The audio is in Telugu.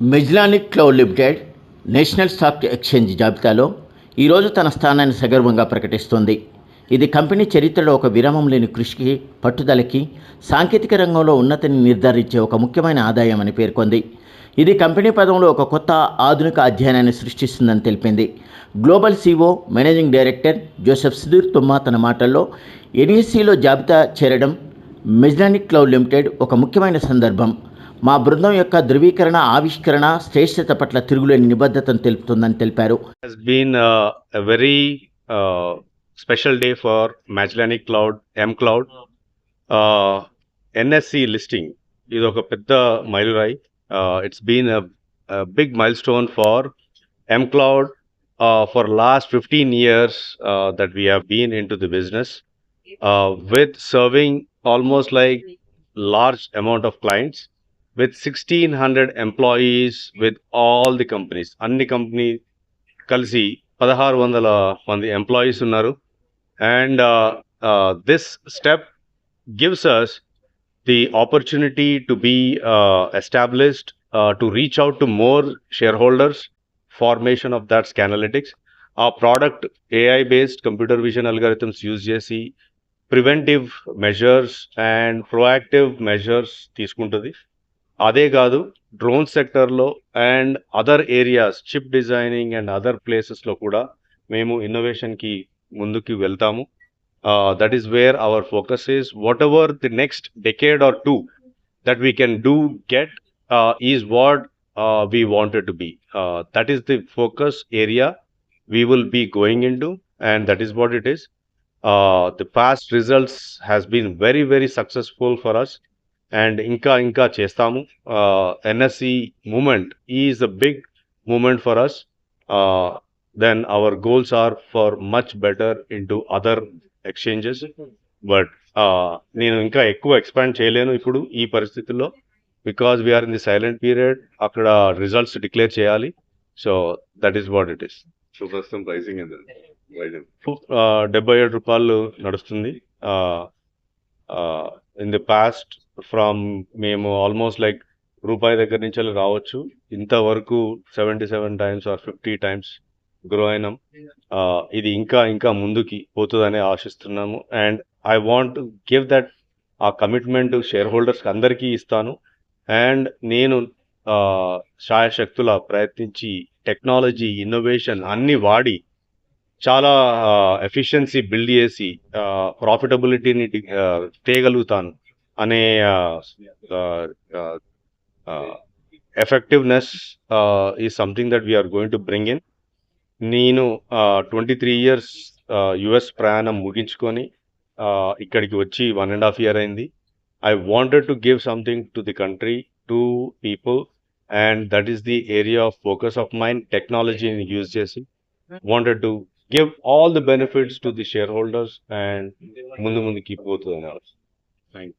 Magellanic Cloud Limited National Stock Exchange జాబితాలో ఈరోజు తన స్థానాన్ని సగర్వంగా ప్రకటిస్తోంది. ఇది కంపెనీ చరిత్రలో ఒక విరామం లేని కృషికి పట్టుదలకి సాంకేతిక రంగంలో ఉన్నతిని నిర్ధారించే ఒక ముఖ్యమైన ఆదాయం అని పేర్కొంది. ఇది కంపెనీ పదంలో ఒక కొత్త ఆధునిక అధ్యయనాన్ని సృష్టిస్తుందని తెలిపింది. Global CEO managing director Joseph Sudhir Thumma తన మాటల్లో ఎన్ఈసీలో జాబితా చేరడం మెజ్లానిక్ క్లౌడ్ లిమిటెడ్ ఒక ముఖ్యమైన సందర్భం. మా బృందం యొక్క ధృవీకరణ ఆవిష్కరణ శ్రేష్టత పట్ల తిరుగులేని నిబద్ధతను తెలుపుతుందని తెలిపారు. Has been uh, a very uh, special day for Magellanic Cloud, uh, ఇది ఒక పెద్ద మైలురాయి. It's been big milestone for M cloud for last fifteen years that we have been in to the business with serving almost like large amount of clients. With sixteen hundred employees with all the companies అన్ని కంపెనీ కలిసి పదహారు వందల మంది ఎంప్లాయీస్ ఉన్నారు. And this step gives us the opportunity to be established to reach out to more shareholders formation of that Scanalytics ఆ product AI based computer vision algorithms use చేసి preventive measures and proactive measures తీసుకుంటుంది. అదే కాదు డ్రోన్ సెక్టర్లో and other areas chip designing and other ప్లేసెస్లో కూడా మేము ఇన్నోవేషన్కి ముందుకు వెళ్తాము. That is where our focus is whatever the next decade or two that we can do get is what we wanted to be that is the focus area we will be going in to and that is what it is uh, the past results has been very very successful for and ఇంకా ఇంకా చేస్తాము. NSE moment is a big moment for us then our goals are for much better in to other exchanges but నేను ఇంకా ఎక్కువ ఎక్స్పాండ్ చేయలేను ఇప్పుడు ఈ పరిస్థితుల్లో because we are in the silent period అక్కడ రిజల్ట్స్ డిక్లేర్ చేయాలి. So that is what it is so ప్రస్తుతం ప్రైసింగ్ డెబ్బై ఏడు రూపాయలు నడుస్తుంది. ఇన్ ది పాస్ట్ ఫ్రమ్ మేము ఆల్మోస్ట్ లైక్ రూపాయి దగ్గర నుంచి వెళ్ళి రావచ్చు. ఇంతవరకు seventy seven times or fifty times grow అయినాం. ఇది ఇంకా ఇంకా ముందుకి పోతుందని ఆశిస్తున్నాము. And I want give that ఆ కమిట్మెంట్ షేర్ హోల్డర్స్కి అందరికీ ఇస్తాను. అండ్ నేను శాయశక్తుల ప్రయత్నించి టెక్నాలజీ ఇన్నోవేషన్ అన్ని వాడి చాలా ఎఫిషియన్సీ బిల్డ్ చేసి ప్రాఫిటబిలిటీని తేయగలుగుతాను అనే ఎఫెక్టివ్నెస్ ఈ something that we are going to bring in నేను ట్వంటీ త్రీ ఇయర్స్ యుఎస్ ప్రయాణం ముగించుకొని ఇక్కడికి వచ్చి వన్ అండ్ హాఫ్ ఇయర్ అయింది. I wanted to give something to the country to people and that is the area of focus of mind టెక్నాలజీని యూజ్ చేసి. Wanted to give all the benefits to the shareholders and ముందు ముందు కీప్ పోతుంది థ్యాంక్